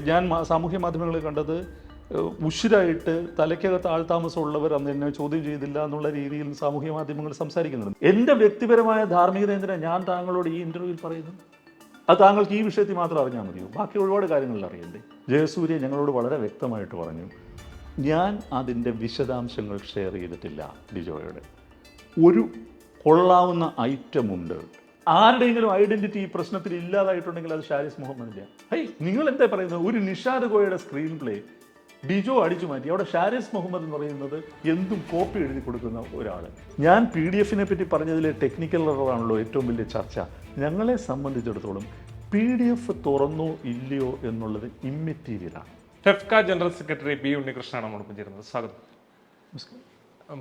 ഞാൻ സാമൂഹ്യ മാധ്യമങ്ങളിൽ കണ്ടത് ഉഷിരായിട്ട് തലയ്ക്കകത്ത് ആൾതാമസമുള്ളവർ അന്ന് എന്നെ ചോദ്യം ചെയ്തില്ല എന്നുള്ള രീതിയിൽ സാമൂഹ്യ മാധ്യമങ്ങൾ സംസാരിക്കുന്നുണ്ട്. എന്റെ വ്യക്തിപരമായ ധാർമ്മികത ഞാൻ താങ്കളോട് ഈ ഇന്റർവ്യൂവിൽ പറയുന്നത്? അത് താങ്കൾക്ക് ഈ വിഷയത്തിൽ മാത്രം അറിഞ്ഞാൽ മതിയോ? ബാക്കി ഒരുപാട് കാര്യങ്ങളിൽ അറിയണ്ടേ? ജയസൂര്യ ഞങ്ങളോട് വളരെ വ്യക്തമായിട്ട് പറഞ്ഞു ഞാൻ അതിന്റെ വിശദാംശങ്ങൾ ഷെയർ ചെയ്തിട്ടില്ല ബിജോയുടെ. ഒരു കൊള്ളാവുന്ന ഐറ്റം ഉണ്ട്. ആരുടെയെങ്കിലും ഐഡന്റിറ്റി ഈ പ്രശ്നത്തിൽ ഇല്ലാതായിട്ടുണ്ടെങ്കിൽ അത് ഷാരിസ് മുഹമ്മദിന്റെ ഹൈ നിങ്ങൾ എന്താ പറയുന്നത്? ഒരു നിഷാദ് ഗോയയുടെ സ്ക്രീൻ പ്ലേ ബിജോ അടിച്ചു മാറ്റി. അവിടെ ഷാരിസ് മുഹമ്മദ് എന്ന് പറയുന്നത് എന്തും കോപ്പി എഴുതി കൊടുക്കുന്ന ഒരാൾ ഞാൻ പി ഡി എഫിനെ പറ്റി പറഞ്ഞതിലെ ടെക്നിക്കൽ എററാണല്ലോ ഏറ്റവും വലിയ ചർച്ച. ഞങ്ങളെ സംബന്ധിച്ചിടത്തോളം പി ഡി എഫ് തുറന്നോ ഇല്ലയോ എന്നുള്ളത് ഇമ്മെറ്റീരിയലാണ് ഫെഫ്ക ജനറൽ സെക്രട്ടറി ബി ഉണ്ണികൃഷ്ണനാണ് ചേരുന്നത്. സ്വാഗതം.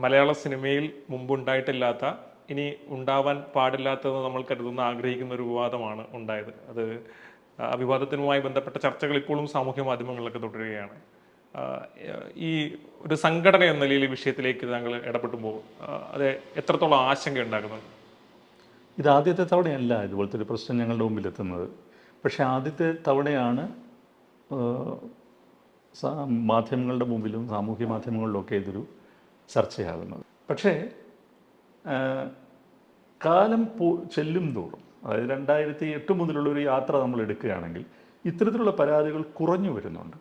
മലയാള സിനിമയിൽ മുമ്പുണ്ടായിട്ടില്ലാത്ത ഇനി ഉണ്ടാവാൻ പാടില്ലാത്തതെന്ന് നമ്മൾ കരുതുന്ന ആഗ്രഹിക്കുന്ന ഒരു വിവാദമാണ് ഉണ്ടായത്. അത് ആ വിവാദത്തിനുമായി ബന്ധപ്പെട്ട ചർച്ചകൾ ഇപ്പോഴും സാമൂഹ്യ മാധ്യമങ്ങളിലൊക്കെ തുടരുകയാണ്. ഈ ഒരു സംഘടന എന്ന നിലയിൽ വിഷയത്തിലേക്ക് താങ്കൾ ഇടപെട്ടുമ്പോൾ അത് എത്രത്തോളം ആശങ്ക ഉണ്ടാക്കുന്നുണ്ട് ഇത് ആദ്യത്തെ തവണയല്ല ഇതുപോലത്തെ ഒരു പ്രശ്നം ഞങ്ങളുടെ മുമ്പിൽ എത്തുന്നത് പക്ഷേ ആദ്യത്തെ തവണയാണ് മാധ്യമങ്ങളുടെ മുമ്പിലും സാമൂഹ്യ മാധ്യമങ്ങളിലൊക്കെ ഇതൊരു ചർച്ചയാകുന്നത്. പക്ഷേ കാലം പോ ചെല്ലും തോറും അതായത് രണ്ടായിരത്തി എട്ട് മുതലുള്ള ഒരു യാത്ര നമ്മൾ എടുക്കുകയാണെങ്കിൽ ഇത്തരത്തിലുള്ള പരാതികൾ കുറഞ്ഞു വരുന്നുണ്ട്.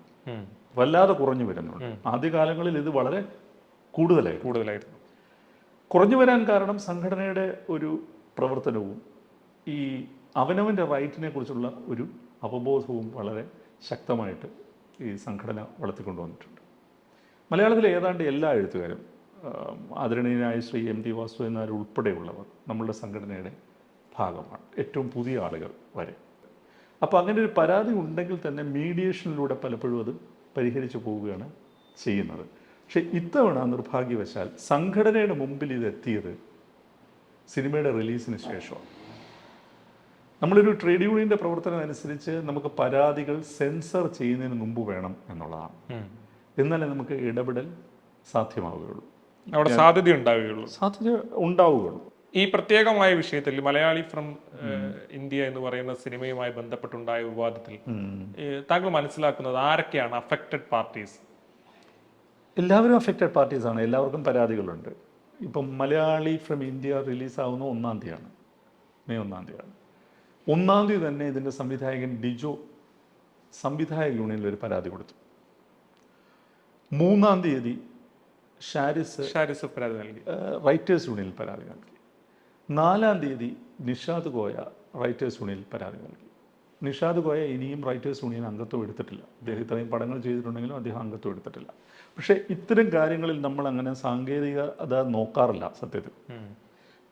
വല്ലാതെ കുറഞ്ഞു വരുന്നുണ്ട്. ആദ്യകാലങ്ങളിൽ ഇത് വളരെ കൂടുതലായിരുന്നു. കൂടുതലായിരുന്നു. കുറഞ്ഞു വരാൻ കാരണം സംഘടനയുടെ ഒരു പ്രവർത്തനവും ഈ അവനവന്റെ റൈറ്റിനെ കുറിച്ചുള്ള ഒരു അവബോധവും വളരെ ശക്തമായിട്ട് ഈ സംഘടന വളർത്തിക്കൊണ്ടുവന്നിട്ടുണ്ട്. മലയാളത്തിലെ ഏതാണ്ട് എല്ലാ എഴുത്തുകാരും ആദരണീയനായ ശ്രീ എം ടി വാസു എന്നാർ ഉൾപ്പെടെയുള്ളവർ നമ്മളുടെ സംഘടനയുടെ ഭാഗമാണ് ഏറ്റവും പുതിയ ആളുകൾ വരെ. അപ്പോൾ അങ്ങനെ ഒരു പരാതി ഉണ്ടെങ്കിൽ തന്നെ മീഡിയേഷനിലൂടെ പലപ്പോഴും അത് പരിഹരിച്ചു പോവുകയാണ് ചെയ്യുന്നത്. പക്ഷേ ഇത്തവണ നിർഭാഗ്യവശാൽ സംഘടനയുടെ മുമ്പിൽ ഇതെത്തിയത് സിനിമയുടെ റിലീസിന് ശേഷമാണ്. നമ്മളൊരു ട്രേഡ് യൂണിയന്റെ പ്രവർത്തനം അനുസരിച്ച് നമുക്ക് പരാതികൾ സെൻസർ ചെയ്യുന്നതിന് മുമ്പ് വേണം എന്നുള്ളതാണ്. എന്നാലേ നമുക്ക് ഇടപെടൽ സാധ്യമാവുകയുള്ളൂ. അവിടെ സാധ്യത ഉണ്ടാവുകയുള്ളൂ. സാധ്യത ഉണ്ടാവുകയുള്ളൂ. ഈ പ്രത്യേകമായ വിഷയത്തിൽ മലയാളി ഫ്രം ഇന്ത്യ എന്ന് പറയുന്ന സിനിമയുമായി ബന്ധപ്പെട്ടുണ്ടായ വിവാദത്തിൽ താങ്കൾ മനസ്സിലാക്കുന്നത് ആരൊക്കെയാണ് അഫക്റ്റഡ് പാർട്ടീസ് എല്ലാവരും അഫക്റ്റഡ് പാർട്ടീസ് ആണ്. എല്ലാവർക്കും പരാതികളുണ്ട്. ഇപ്പം മലയാളി ഫ്രം ഇന്ത്യ റിലീസാവുന്ന ഒന്നാം തീയതിയാണ്. മെയ് ഒന്നാം തീയതിയാണ്. ഒന്നാം തീയതി തന്നെ ഇതിന്റെ സംവിധായകൻ ഡിജോ സംവിധായക യൂണിയനിൽ ഒരു പരാതി കൊടുത്തു. മൂന്നാം തീയതി ഷാരിസ് ഷാരിസ് പരാതി നൽകി. റൈറ്റേഴ്സ് യൂണിയനിൽ പരാതി നൽകി. നാലാം തീയതി നിഷാദ് ഗോയ റൈറ്റേഴ്സ് യൂണിയനിൽ പരാതി നൽകി. നിഷാദ് ഗോയ ഇനിയും റൈറ്റേഴ്സ് യൂണിയൻ അംഗത്വം എടുത്തിട്ടില്ല. അദ്ദേഹം ഇത്രയും പടങ്ങൾ ചെയ്തിട്ടുണ്ടെങ്കിലും അദ്ദേഹം അംഗത്വം എടുത്തിട്ടില്ല. പക്ഷേ ഇത്തരം കാര്യങ്ങളിൽ നമ്മൾ അങ്ങനെ സാങ്കേതികത നോക്കാറില്ല സത്യത്തിൽ.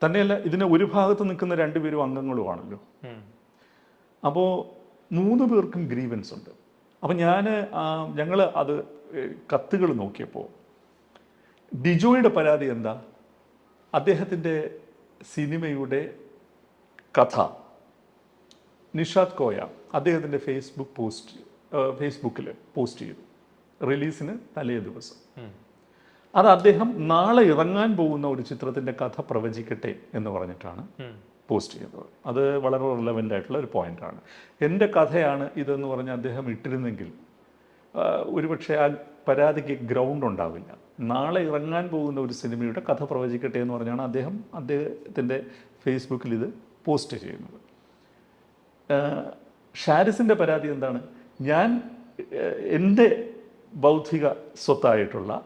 തന്നെയല്ല ഇതിന് ഒരു ഭാഗത്ത് നിൽക്കുന്ന രണ്ടുപേരും അംഗങ്ങളുമാണല്ലോ. അപ്പോൾ മൂന്ന് പേർക്കും ഗ്രീവൻസ് ഉണ്ട്. അപ്പം ഞാൻ ഞങ്ങൾ അത് കത്തുകൾ നോക്കിയപ്പോൾ ഡിജോയുടെ പരാതി എന്താ? അദ്ദേഹത്തിന്റെ സിനിമയുടെ കഥ. നിഷാദ് കോയ അദ്ദേഹത്തിന്റെ ഫേസ്ബുക്ക് പോസ്റ്റ് ഫേസ്ബുക്കിൽ പോസ്റ്റ് ചെയ്തു. റിലീസിന് തലേ ദിവസം. അത് അദ്ദേഹം നാളെ ഇറങ്ങാൻ പോകുന്ന ഒരു ചിത്രത്തിന്റെ കഥ പ്രവചിക്കട്ടെ എന്ന് പറഞ്ഞിട്ടാണ് പോസ്റ്റ് ചെയ്തത്. അത് വളരെ റിലവന്റ് ആയിട്ടുള്ള ഒരു പോയിന്റാണ് എന്റെ കഥയാണ് ഇതെന്ന് പറഞ്ഞ് അദ്ദേഹം ഇട്ടിരുന്നെങ്കിൽ ഒരുപക്ഷെ ആ പരാതിക്ക് ഗ്രൗണ്ട് ഉണ്ടാവില്ല. നാളെ ഇറങ്ങാൻ പോകുന്ന ഒരു സിനിമയുടെ കഥ പ്രവചിക്കട്ടെ എന്ന് പറഞ്ഞാണ് അദ്ദേഹം അദ്ദേഹത്തിന്റെ ഫേസ്ബുക്കിൽ ഇത് പോസ്റ്റ് ചെയ്യുന്നത്. ഷാരിസിന്റെ പരാതി എന്താണ്? ഞാൻ എന്റെ ബൗദ്ധിക സ്വത്തായിട്ടുള്ള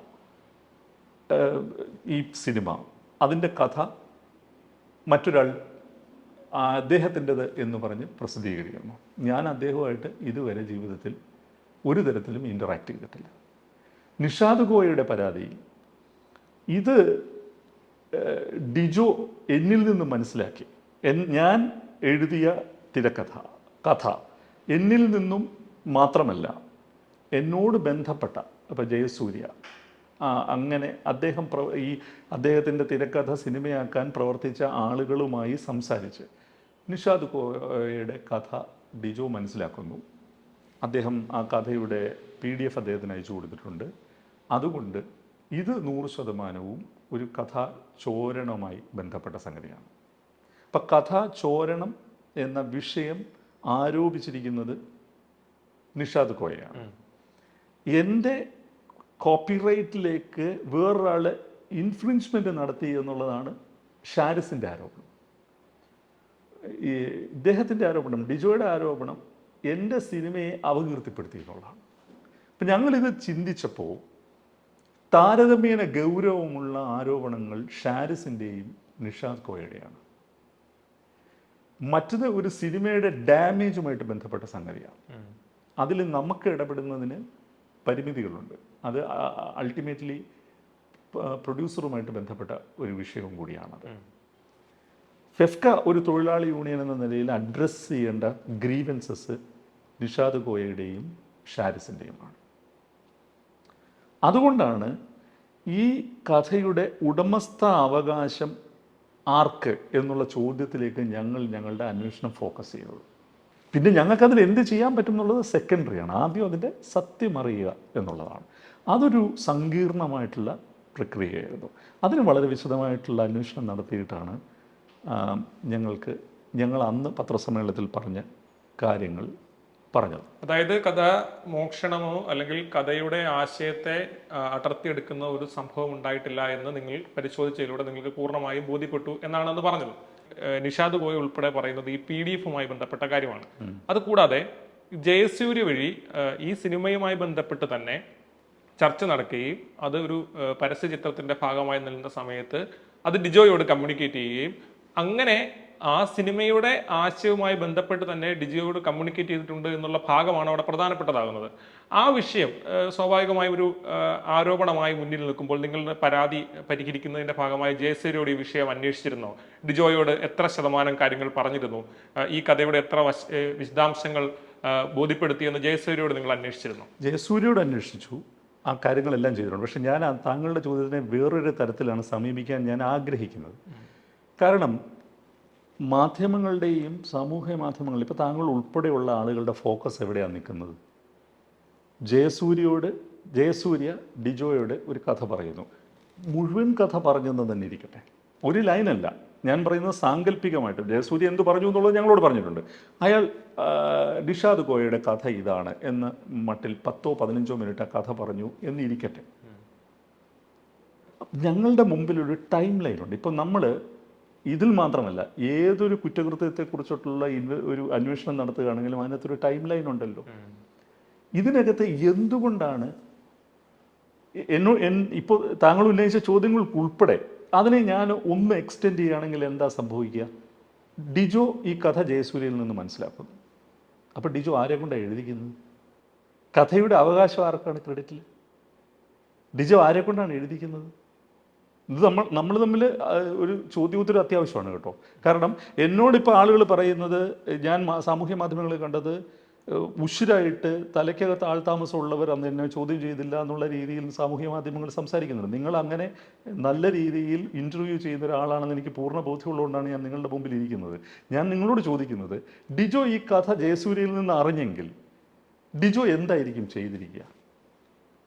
ഈ സിനിമ അതിന്റെ കഥ മറ്റൊരാൾ അദ്ദേഹത്തിന്റെത് എന്ന് പറഞ്ഞ് പ്രസിദ്ധീകരിക്കുന്നു. ഞാൻ അദ്ദേഹവുമായിട്ട് ഇതുവരെ ജീവിതത്തിൽ ഒരു തരത്തിലും ഇന്ററാക്ട് ചെയ്തിട്ടില്ല നിഷാദ് ഗോയയുടെ പരാതി. ഇത് ഡിജോ എന്നിൽ നിന്ന് മനസ്സിലാക്കി. ഞാൻ എഴുതിയ തിരക്കഥ കഥ എന്നിൽ നിന്നും മാത്രമല്ല എന്നോട് ബന്ധപ്പെട്ട ഇപ്പം ജയസൂര്യ അങ്ങനെ അദ്ദേഹം പ്ര ഈ അദ്ദേഹത്തിന്റെ തിരക്കഥ സിനിമയാക്കാൻ പ്രവർത്തിച്ച ആളുകളുമായി സംസാരിച്ച് നിഷാദ് കോയയുടെ കഥ ഡിജോ മനസ്സിലാക്കുന്നു. അദ്ദേഹം ആ കഥയുടെ പി ഡി എഫ് അദ്ദേഹത്തിന് അയച്ചു കൊടുത്തിട്ടുണ്ട്. അതുകൊണ്ട് ഇത് നൂറ് ശതമാനവും ഒരു കഥ ചോരണവുമായി ബന്ധപ്പെട്ട സംഗതിയാണ്. അപ്പം കഥ ചോരണം എന്ന വിഷയം ആരോപിച്ചിരിക്കുന്നത് നിഷാദ് കോയയാണ്. എന്റെ കോപ്പിറൈറ്റിലേക്ക് വേറൊരാൾ ഇൻഫ്ലുവൻസ്മെന്റ് നടത്തി എന്നുള്ളതാണ് ഷാരിസിന്റെ ആരോപണം. ഈ ഇദ്ദേഹത്തിന്റെ ആരോപണം ഡിജോയുടെ ആരോപണം എന്റെ സിനിമയെ അപകീർത്തിപ്പെടുത്തി എന്നുള്ളതാണ് അപ്പം ഞങ്ങളിത് ചിന്തിച്ചപ്പോൾ താരതമ്യേന ഗൗരവമുള്ള ആരോപണങ്ങൾ ഷാരിസിന്റെയും നിഷാദ് കോയയുടെയാണ്. മറ്റത് ഒരു സിനിമയുടെ ഡാമേജുമായിട്ട് ബന്ധപ്പെട്ട സംഗതിയാണ്. അതിൽ നമുക്ക് ഇടപെടുന്നതിന് പരിമിതികളുണ്ട്. അത് അൾട്ടിമേറ്റ്ലി പ്രൊഡ്യൂസറുമായിട്ട് ബന്ധപ്പെട്ട ഒരു വിഷയവും കൂടിയാണത് ഫെഫ്ക ഒരു തൊഴിലാളി യൂണിയൻ എന്ന നിലയിൽ അഡ്രസ്സ് ചെയ്യേണ്ട ഗ്രീവൻസസ് നിഷാദ് ഗോയയുടെയും ഷാരിസിന്റെയുമാണ് അതുകൊണ്ടാണ് ഈ കഥയുടെ ഉടമസ്ഥ അവകാശം ആർക്ക് എന്നുള്ള ചോദ്യത്തിലേക്ക് ഞങ്ങൾ ഞങ്ങളുടെ അന്വേഷണം ഫോക്കസ് ചെയ്തത് പിന്നെ ഞങ്ങൾക്കതിൽ എന്ത് ചെയ്യാൻ പറ്റും എന്നുള്ളത് സെക്കൻഡറിയാണ് ആദ്യം അതിന്റെ സത്യമറിയുക എന്നുള്ളതാണ്. അതൊരു സങ്കീർണമായിട്ടുള്ള പ്രക്രിയയായിരുന്നു. അതിന് വളരെ വിശദമായിട്ടുള്ള അന്വേഷണം നടത്തിയിട്ടാണ് ഞങ്ങൾക്ക് ഞങ്ങൾ അന്ന് പത്രസമ്മേളനത്തിൽ പറഞ്ഞ കാര്യങ്ങൾ പറഞ്ഞത്. അതായത് കഥ മോക്ഷണമോ അല്ലെങ്കിൽ കഥയുടെ ആശയത്തെ അടർത്തിയെടുക്കുന്ന ഒരു സംഭവം ഉണ്ടായിട്ടില്ല എന്ന് നിങ്ങൾ പരിശോധിച്ചതിലൂടെ നിങ്ങൾക്ക് പൂർണമായും ബോധ്യപ്പെട്ടു എന്നാണ് അന്ന് പറഞ്ഞത്. നിഷാദ് ഗോയ ഉൾപ്പെടെ പറയുന്നത് ഈ പി ഡി എഫുമായി ബന്ധപ്പെട്ട കാര്യമാണ്. അതുകൂടാതെ ജയസൂര്യ വഴി ഈ സിനിമയുമായി ബന്ധപ്പെട്ട് തന്നെ ചർച്ച നടക്കുകയും അത് ഒരു പരസ്യ ചിത്രത്തിന്റെ ഭാഗമായി നിൽക്കുന്ന സമയത്ത് അത് ഡിജോയോട് കമ്മ്യൂണിക്കേറ്റ് ചെയ്യുകയും അങ്ങനെ ആ സിനിമയുടെ ആശയവുമായി ബന്ധപ്പെട്ട് തന്നെ ഡിജിയോട് കമ്മ്യൂണിക്കേറ്റ് ചെയ്തിട്ടുണ്ട് എന്നുള്ള ഭാഗമാണ് അവിടെ പ്രധാനപ്പെട്ടതാകുന്നത്. ആ വിഷയം സ്വാഭാവികമായി ഒരു ആരോപണമായി മുന്നിൽ നിൽക്കുമ്പോൾ നിങ്ങളുടെ പരാതി പരിഹരിക്കുന്നതിന്റെ ഭാഗമായി ജയസൂര്യയോട് ഈ വിഷയം അന്വേഷിച്ചിരുന്നോ? ഡിജോയോട് എത്ര ശതമാനം കാര്യങ്ങൾ പറഞ്ഞിരുന്നു? ഈ കഥയുടെ എത്ര വിശദാംശങ്ങൾ ബോധ്യപ്പെടുത്തിയെന്ന് ജയസൂര്യയോട് നിങ്ങൾ അന്വേഷിച്ചിരുന്നു? ജയസൂര്യയോട് അന്വേഷിച്ചു. ആ കാര്യങ്ങളെല്ലാം ചെയ്തിട്ടുണ്ട്. പക്ഷെ ഞാൻ താങ്കളുടെ ചോദ്യത്തിനെ വേറൊരു തരത്തിലാണ് സമീപിക്കാൻ ഞാൻ ആഗ്രഹിക്കുന്നത്. കാരണം മാധ്യമങ്ങളുടെയും സാമൂഹ്യ മാധ്യമങ്ങളിൽ ഇപ്പോൾ താങ്കൾ ഉൾപ്പെടെയുള്ള ആളുകളുടെ ഫോക്കസ് എവിടെയാണ് നിൽക്കുന്നത്? ജയസൂര്യയോട് ജയസൂര്യ ഡിജോയോട് ഒരു കഥ പറയുന്നു. മുഴുവൻ കഥ പറഞ്ഞെന്ന് തന്നെ ഇരിക്കട്ടെ. ഒരു ലൈനല്ല. ഞാൻ പറയുന്നത് സാങ്കല്പികമായിട്ട്. ജയസൂര്യ എന്ത് പറഞ്ഞു എന്നുള്ളത് ഞങ്ങളോട് പറഞ്ഞിട്ടുണ്ട്. അയാൾ ഡിഷാദ് കോയയുടെ കഥ ഇതാണ് എന്ന് മട്ടിൽ പത്തോ പതിനഞ്ചോ മിനിറ്റ് ആ കഥ പറഞ്ഞു എന്നിരിക്കട്ടെ. ഞങ്ങളുടെ മുമ്പിൽ ഒരു ടൈം ലൈൻ ഉണ്ട് ഇപ്പം നമ്മൾ ഇതിൽ മാത്രമല്ല ഏതൊരു കുറ്റകൃത്യത്തെക്കുറിച്ചിട്ടുള്ള ഒരു അന്വേഷണം നടത്തുകയാണെങ്കിലും അതിനകത്തൊരു ടൈം ലൈൻ ഉണ്ടല്ലോ. ഇതിനകത്ത് എന്തുകൊണ്ടാണ് എന്നോ എൻ ഇപ്പോൾ താങ്കൾ ഉന്നയിച്ച ചോദ്യങ്ങൾ ഉൾപ്പെടെ അതിനെ ഞാൻ ഒന്ന് എക്സ്റ്റെൻഡ് ചെയ്യുകയാണെങ്കിൽ എന്താ സംഭവിക്കുക? ഡിജോ ഈ കഥ ജയസൂര്യയിൽ നിന്ന് മനസ്സിലാക്കുന്നു. അപ്പോൾ ഡിജോ ആരെ കൊണ്ടാണ് എഴുതിക്കുന്നത്? കഥയുടെ അവകാശം ആർക്കാണ് ക്രെഡിറ്റിൽ? ഡിജോ ആരെ കൊണ്ടാണ് എഴുതിക്കുന്നത്? ഇത് നമ്മൾ നമ്മൾ തമ്മിൽ ഒരു ചോദ്യോത്തരം അത്യാവശ്യമാണ് കേട്ടോ. കാരണം എന്നോടിപ്പോൾ ആളുകൾ പറയുന്നത് ഞാൻ സാമൂഹ്യ മാധ്യമങ്ങളിൽ കണ്ടത് ഉഷിരായിട്ട് തലയ്ക്കകത്ത് ആൾതാമസമുള്ളവർ അന്ന് എന്നെ ചോദ്യം ചെയ്തില്ല എന്നുള്ള രീതിയിൽ സാമൂഹ്യ മാധ്യമങ്ങൾ സംസാരിക്കുന്നുണ്ട്. നിങ്ങൾ അങ്ങനെ നല്ല രീതിയിൽ ഇന്റർവ്യൂ ചെയ്യുന്ന ഒരാളാണെന്ന് എനിക്ക് പൂർണ ബോധ്യമുള്ളതുകൊണ്ടാണ് ഞാൻ നിങ്ങളുടെ മുമ്പിൽ ഇരിക്കുന്നത്. ഞാൻ നിങ്ങളോട് ചോദിക്കുന്നത് ഡിജോ ഈ കഥ ജയസൂര്യയിൽ നിന്ന് അറിഞ്ഞെങ്കിൽ ഡിജോ എന്തായിരിക്കും ചെയ്തിരിക്കുക?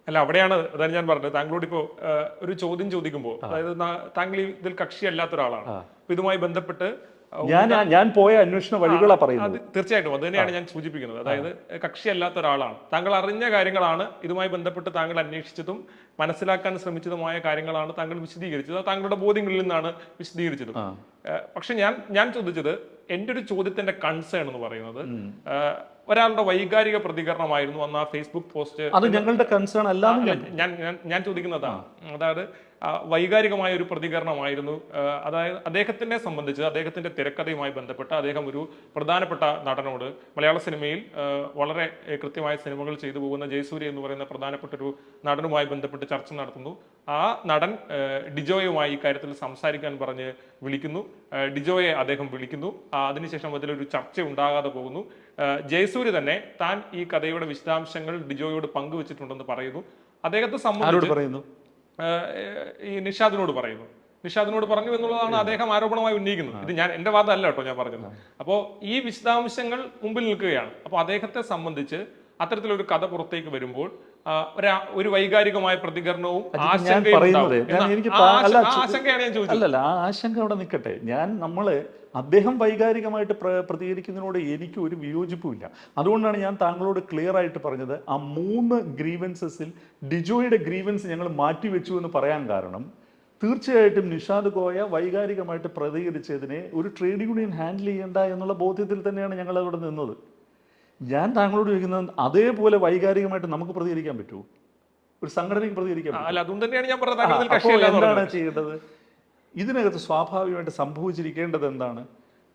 അല്ല അവിടെയാണ് അതാണ് ഞാൻ പറഞ്ഞത്. താങ്കളോട് ഇപ്പോ ഒരു ചോദ്യം ചോദിക്കുമ്പോൾ അതായത് താങ്കൾ ഇതിൽ കക്ഷിയല്ലാത്ത ഒരാളാണ്. അപ്പൊ ഇതുമായി ബന്ധപ്പെട്ട് ഞാൻ ഞാൻ പോയ അന്വേഷണ വഴികളാണ് പറയുന്നത്. തീർച്ചയായിട്ടും അത് തന്നെയാണ് ഞാൻ സൂചിപ്പിക്കുന്നത്. അതായത് കക്ഷിയല്ലാത്ത ഒരാളാണ്. താങ്കൾ അറിഞ്ഞ കാര്യങ്ങളാണ് ഇതുമായി ബന്ധപ്പെട്ട് താങ്കൾ അന്വേഷിച്ചതും മനസ്സിലാക്കാൻ ശ്രമിച്ചതുമായ കാര്യങ്ങളാണ് താങ്കൾ വിശദീകരിച്ചത്. താങ്കളുടെ ബോധ്യങ്ങളിൽ നിന്നാണ് വിശദീകരിച്ചത്. പക്ഷെ ഞാൻ ഞാൻ ചോദിച്ചത് എന്റെ ഒരു ചോദ്യത്തിന്റെ കൺസേൺ എന്ന് പറയുന്നത് ഒരാളുടെ വൈകാരിക പ്രതികരണമായിരുന്നു അന്ന് ആ ഫേസ്ബുക്ക് പോസ്റ്റ് അത് ഞങ്ങളുടെ കൺസേൺ അല്ല, ഞാൻ ഞാൻ ഞാൻ ചോദിക്കുന്നതാണ് അതായത് വൈകാരികമായ ഒരു പ്രതികരണമായിരുന്നു. അതായത് അദ്ദേഹത്തിനെ സംബന്ധിച്ച് അദ്ദേഹത്തിന്റെ തിരക്കഥയുമായി ബന്ധപ്പെട്ട് അദ്ദേഹം ഒരു പ്രധാനപ്പെട്ട നടനോട് മലയാള സിനിമയിൽ വളരെ കൃത്യമായ സിനിമകൾ ചെയ്തു പോകുന്ന ജയസൂര്യ എന്ന് പറയുന്ന പ്രധാനപ്പെട്ട ഒരു നടനുമായി ബന്ധപ്പെട്ട് ചർച്ച നടത്തുന്നു. ആ നടൻ ഡിജോയുമായി ഇക്കാര്യത്തിൽ സംസാരിക്കാൻ പറഞ്ഞ് വിളിക്കുന്നു. ഡിജോയെ അദ്ദേഹം വിളിക്കുന്നു. അതിനുശേഷം അതിലൊരു ചർച്ച ഉണ്ടാകാതെ പോകുന്നു. ജയസൂര്യ തന്നെ താൻ ഈ കഥയുടെ വിശദാംശങ്ങൾ ഡിജോയോട് പങ്കുവച്ചിട്ടുണ്ടെന്ന് പറയുന്നു. അദ്ദേഹത്തെ സംബന്ധിച്ച് പറയുന്നു? ഈ നിഷാദിനോട് പറയുന്നു. നിഷാദിനോട് പറഞ്ഞു എന്നുള്ളതാണ് അദ്ദേഹം ആരോപണമായി ഉന്നയിക്കുന്നത്. ഇത് ഞാൻ എന്റെ വാദം അല്ല കേട്ടോ ഞാൻ പറഞ്ഞത്. അപ്പോൾ ഈ വിശദാംശങ്ങൾ മുമ്പിൽ നിൽക്കുകയാണ്. അപ്പോൾ അദ്ദേഹത്തെ സംബന്ധിച്ച് അത്തരത്തിലൊരു കഥ പുറത്തേക്ക് വരുമ്പോൾ ഒരാ- വൈകാരികമായ പ്രതികരണവും അല്ലല്ല ആ ആശങ്ക അവിടെ നിൽക്കട്ടെ. ഞാൻ നമ്മൾ അദ്ദേഹം വൈകാരികമായിട്ട് പ്ര പ്രതികരിക്കുന്നതിനോട് എനിക്ക് ഒരു വിയോജിപ്പുമില്ല. അതുകൊണ്ടാണ് ഞാൻ താങ്കളോട് ക്ലിയർ ആയിട്ട് പറഞ്ഞത് ആ മൂന്ന് ഗ്രീവൻസസിൽ ഡിജോയുടെ ഗ്രീവൻസ് ഞങ്ങൾ മാറ്റിവെച്ചു എന്ന് പറയാൻ കാരണം തീർച്ചയായിട്ടും നിഷാദ് ഗോയ വൈകാരികമായിട്ട് പ്രതികരിച്ചതിനെ ഒരു ട്രേഡ് യൂണിയൻ ഹാൻഡിൽ ചെയ്യേണ്ട എന്നുള്ള ബോധ്യത്തിൽ തന്നെയാണ് ഞങ്ങൾ അവിടെ നിന്നത്. ഞാൻ താങ്കളോട് ചോദിക്കുന്നത് അതേപോലെ വൈകാരികമായിട്ട് നമുക്ക് പ്രതികരിക്കാൻ പറ്റുമോ? ഒരു സംഘടനയ്ക്ക് പ്രതികരിക്കാൻ അല്ല അതുകൊണ്ട് തന്നെയാണ് ഞാൻ പറഞ്ഞത് എന്താണ് ചെയ്യേണ്ടത്? ഇതിനകത്ത് സ്വാഭാവികമായിട്ട് സംഭവിച്ചിരിക്കേണ്ടത് എന്താണ്?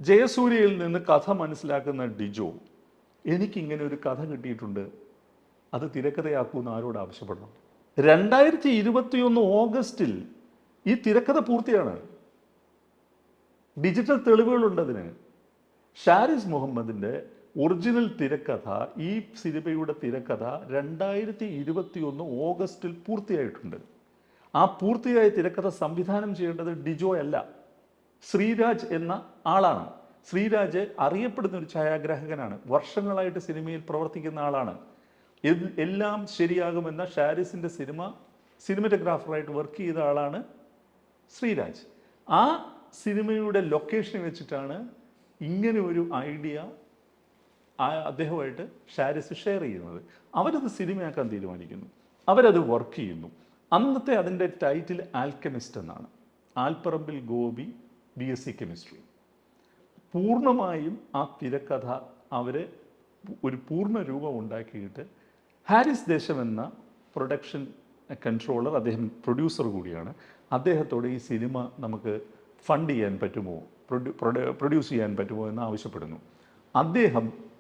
ജയസൂര്യയിൽ നിന്ന് കഥ മനസ്സിലാക്കുന്ന ഡിജോ എനിക്കിങ്ങനെ ഒരു കഥ കിട്ടിയിട്ടുണ്ട്. അത് തിരക്കഥയാക്കൂന്ന് ആരോട് ആവശ്യപ്പെടണം? രണ്ടായിരത്തി ഇരുപത്തിയൊന്ന് ഓഗസ്റ്റിൽ ഈ തിരക്കഥ പൂർത്തിയാണ്. ഡിജിറ്റൽ തെളിവുകളുണ്ട് അതിന്. ഷാരിസ് മുഹമ്മദിന്റെ ഒറിജിനൽ തിരക്കഥ ഈ സിനിമയുടെ തിരക്കഥ രണ്ടായിരത്തി ഇരുപത്തി ഒന്ന് ഓഗസ്റ്റിൽ പൂർത്തിയായിട്ടുണ്ട്. ആ പൂർത്തിയായ തിരക്കഥ സംവിധാനം ചെയ്യേണ്ടത് ഡിജോ അല്ല ശ്രീരാജ് എന്ന ആളാണ്. ശ്രീരാജ് അറിയപ്പെടുന്ന ഒരു ഛായാഗ്രാഹകനാണ് വർഷങ്ങളായിട്ട് സിനിമയിൽ പ്രവർത്തിക്കുന്ന ആളാണ്. എല്ലാം ശരിയാകുമെന്ന ഷാരിസിന്റെ സിനിമ സിനിമറ്റോഗ്രാഫറായിട്ട് വർക്ക് ചെയ്ത ആളാണ് ശ്രീരാജ്. ആ സിനിമയുടെ ലൊക്കേഷൻ വെച്ചിട്ടാണ് ഇങ്ങനെ ഒരു ഐഡിയ അദ്ദേഹമായിട്ട് ഷാരിസ് ഷെയർ ചെയ്യുന്നത്. അവരത് സിനിമയാക്കാൻ തീരുമാനിക്കുന്നു. അവരത് വർക്ക് ചെയ്യുന്നു. അന്നത്തെ അതിന്റെ ടൈറ്റിൽ ആൽക്കമിസ്റ്റ് എന്നാണ്. Alparambil Gopi B S C chemistry പൂർണമായും ആ തിരക്കഥ അവരെ ഒരു പൂർണ രൂപം ഉണ്ടാക്കിയിട്ട് ഹാരിസ് ദേശം എന്ന പ്രൊഡക്ഷൻ കൺട്രോളർ അദ്ദേഹം പ്രൊഡ്യൂസർ കൂടിയാണ്. അദ്ദേഹത്തോട് ഈ സിനിമ നമുക്ക് ഫണ്ട് ചെയ്യാൻ പറ്റുമോ? പ്രൊഡ്യൂ പ്രൊഡ്യൂസ് ചെയ്യാൻ പറ്റുമോ എന്ന് ആവശ്യപ്പെടുന്നു. അദ്ദേഹം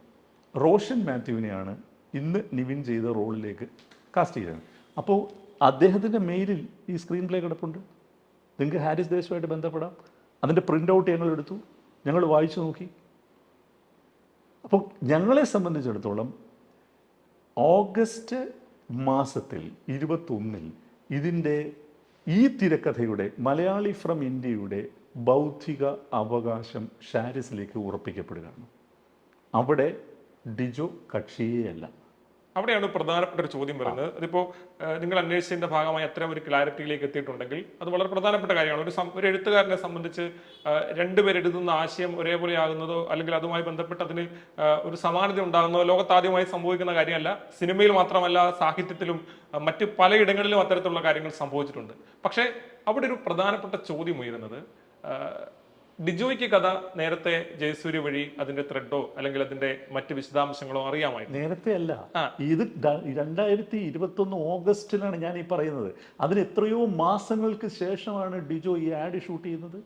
റോഷൻ മാത്യുവിനെയാണ് ഇന്ന് നിവിൻ ചെയ്ത റോളിലേക്ക് കാസ്റ്റ് ചെയ്തത്. അപ്പോൾ അദ്ദേഹത്തിന്റെ മെയിലിൽ ഈ സ്ക്രീൻ പ്ലേ കിടപ്പുണ്ട്. നിങ്ങൾക്ക് ഹാരിസ് ദേശവുമായിട്ട് ബന്ധപ്പെടാം. അതിന്റെ പ്രിന്റ് ഔട്ട് ഞങ്ങൾ എടുത്തു. ഞങ്ങൾ വായിച്ചു നോക്കി. അപ്പോൾ ഞങ്ങളെ സംബന്ധിച്ചിടത്തോളം ഓഗസ്റ്റ് മാസത്തിൽ ഇരുപത്തൊന്നിൽ ഇതിന്റെ ഈ തിരക്കഥയുടെ മലയാളി ഫ്രം ഇന്ത്യയുടെ ബൗദ്ധിക അവകാശം ഷാരിസിലേക്ക് ഉറപ്പിക്കപ്പെടുകയാണ്. അവിടെ ഡിജോ കക്ഷിയെയല്ല. അവിടെയാണ് പ്രധാനപ്പെട്ട ഒരു ചോദ്യം വരുന്നത്. അതിപ്പോ ഏഹ്, നിങ്ങൾ അന്വേഷിച്ചതിന്റെ ഭാഗമായി അത്തരം ഒരു ക്ലാരിറ്റിയിലേക്ക് എത്തിയിട്ടുണ്ടെങ്കിൽ അത് വളരെ പ്രധാനപ്പെട്ട കാര്യമാണ്. ഒരു ഒരു എഴുത്തുകാരനെ സംബന്ധിച്ച് എഴുതുന്ന ആശയം ഒരേപോലെ ആകുന്നതോ അല്ലെങ്കിൽ അതുമായി ബന്ധപ്പെട്ട് അതിന് ഒരു സമാനത ഉണ്ടാകുന്നതോ ലോകത്താദ്യമായി സംഭവിക്കുന്ന കാര്യമല്ല. സിനിമയിൽ മാത്രമല്ല സാഹിത്യത്തിലും മറ്റ് പലയിടങ്ങളിലും അത്തരത്തിലുള്ള കാര്യങ്ങൾ സംഭവിച്ചിട്ടുണ്ട്. പക്ഷേ അവിടെ ഒരു പ്രധാനപ്പെട്ട ചോദ്യം ഉയരുന്നത് ഡിജോയ്ക്ക് കഥ നേരത്തെ ജയസൂര്യ വഴി അതിന്റെ ത്രെഡോ അല്ലെങ്കിൽ അതിന്റെ മറ്റ് വിശദാംശങ്ങളോ അറിയാമായിരുന്നു. നേരത്തെ അല്ല ഇത് രണ്ടായിരത്തി ഇരുപത്തി ഒന്ന് ഓഗസ്റ്റിലാണ് ഞാൻ ഈ പറയുന്നത്. അതിന് എത്രയോ മാസങ്ങൾക്ക് ശേഷമാണ് ഡിജോ ഈ ആഡ് ഷൂട്ട് ചെയ്യുന്നത്.